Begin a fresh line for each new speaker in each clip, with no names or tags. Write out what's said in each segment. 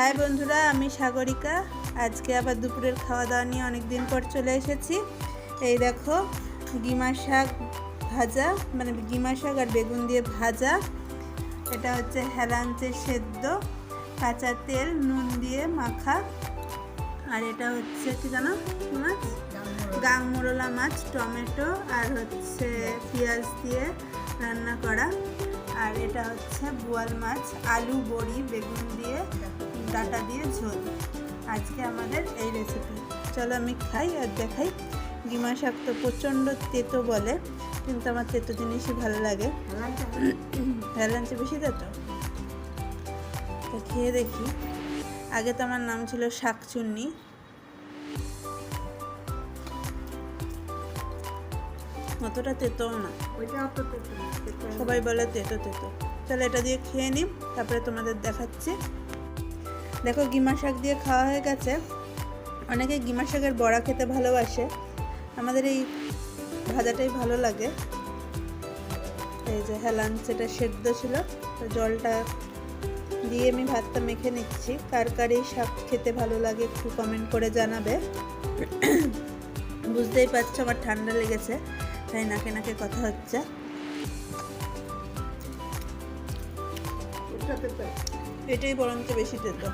High বন্ধুরা, আমি সাগরিকা। আজকে আবার দুপুরের খাওয়া দাওয়া নিয়ে অনেক দিন পর চলে এসেছি। এই দেখো, গিমা শাক ভাজা মানে গিমা শাক আর বেগুন দিয়ে ভাজা। এটা হচ্ছে হেলাঞ্চের সেদ্ধ, কাঁচা তেল, নুন দিয়ে মাখা। আর এটা হচ্ছে কি জানো? মাছ গাংমোরলা মাছ, টমেটো আর হচ্ছে পেঁয়াজ দিয়ে রান্না করা। আর এটা হচ্ছে বোয়াল মাছ, আলু, বড়ি, বেগুন দিয়ে ডাটা দিয়ে ঝোল। আজকে আমাদের এই রেসিপি চলো আমি খাই আর দেখাই। গিমা শাক তো প্রচণ্ড তেতো বলে কিন্তু আমার তেতো জিনিসই ভালো লাগে। হেলাঞ্চে বেশি তেতো তো খেয়ে দেখি। আগে তো আমার নাম ছিল শাকচুন্নি অতটা তেতোও না। সবাই বলে তেতো তেতো। তাহলে এটা দিয়ে খেয়ে নিই তারপরে তোমাদের দেখাচ্ছি। দেখো গিমা শাক দিয়ে খাওয়া হয়ে গেছে। অনেকে গিমা শাকের বড়া খেতে ভালোবাসে। আমাদের এই ভাজাটাই ভালো লাগে। এই যে হেলান, সেটা সেদ্ধ ছিল। জলটা দিয়ে আমি ভাতটা মেখে নিচ্ছি। কার কার এই শাক খেতে ভালো লাগে একটু কমেন্ট করে জানাবে। বুঝতেই পারছ আমার ঠান্ডা লেগেছে, তাই নাকে নাকে কথা হচ্ছে। এটাই বরঞ্চ বেশি তেতো।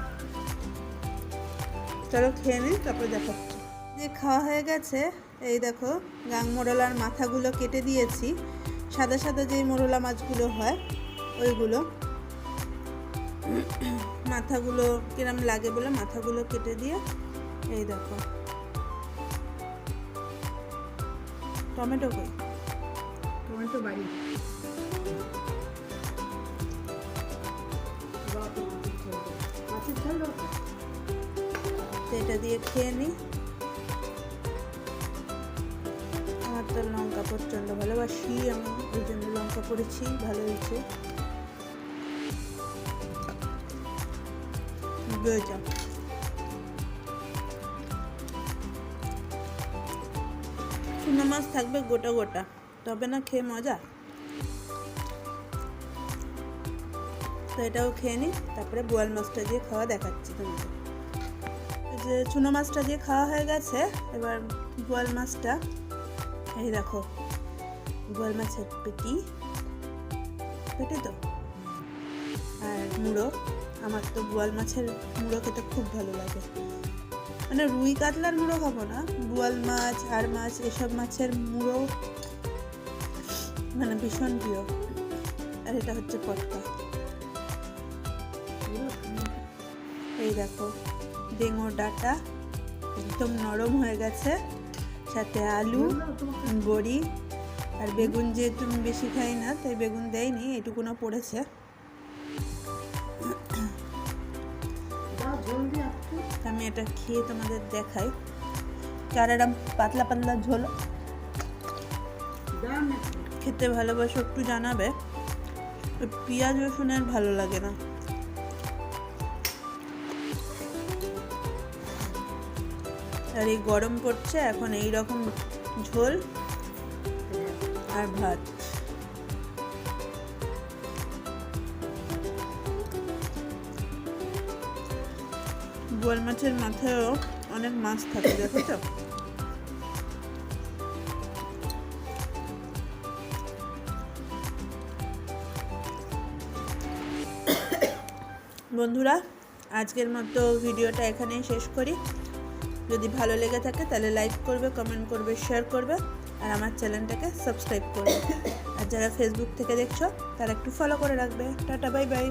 চলো খেয়ে নিই তারপর দেখাচ্ছি। যে খাওয়া হয়ে গেছে, এই দেখো গাং মোরলার মাথাগুলো কেটে দিয়েছি। সাদা সাদা যেই মোরলা মাছগুলো হয়, ওইগুলো। মাথাগুলো কিরম লাগে বলে মাথাগুলো কেটে দিয়ে, এই দেখো। টমেটো কই?
টমেটো বাড়ি। তো
এটা দিয়ে খেয়ে নিই। আমার তো লঙ্কা প্রচণ্ড ভালোবাসি, আমি ওই জন্য লঙ্কা করেছি, ভালো হয়েছে। চুনো মাছ থাকবে গোটা গোটা, তবে না খেয়ে মজা? তো এটাও খেয়ে নিই তারপরে বোয়াল মাছটা দিয়ে খাওয়া দেখাচ্ছি এই যে চুনো মাছটা দিয়ে খাওয়া হয়ে গেছে, এবার বোয়াল মাছটা, এই দেখো, বোয়াল মাছের পেটি পেটি তো? আর মুড়ো, আমার তো বোয়াল মাছের মুড়ো খেতে খুব ভালো লাগে। মানে রুই কাতলার মুড়ো খাব না, বোয়াল মাছ, আর মাছ, এসব মাছের মুড়ো মানে ভীষণ প্রিয়। আর এটা হচ্ছে পটকা। এই দেখো, ডেঙো ডাটা একদম নরম হয়ে গেছে। সাথে আলু, বড়ি আর বেগুন যেহেতু বেশি খাই না, তাই বেগুন দেয়নি এটুকুনো পড়েছে। আমি এটা খেয়ে তোমাদের দেখাই। এরম পাতলা পাতলা ঝোল। খেতে ভালোবাসো একটু জানাবে পেঁয়াজ রসুনের ভালো লাগে না। আর এই গরম পড়ছে, এখন এই রকম ঝোল আর ভাত। বোয়াল মাছের মাথায়ও অনেক মাছ থাকে দেখো তো বন্ধুরা, আজকের মতো ভিডিওটা এখানেই শেষ করি। যদি ভালো লেগে থাকে তাহলে লাইক করবে কমেন্ট করবে শেয়ার করবে, আর আমার চ্যানেলটাকে সাবস্ক্রাইব করবে। আর যারা ফেসবুক থেকে দেখছ, তারা একটু ফলো করে রাখবে। Tata bye bye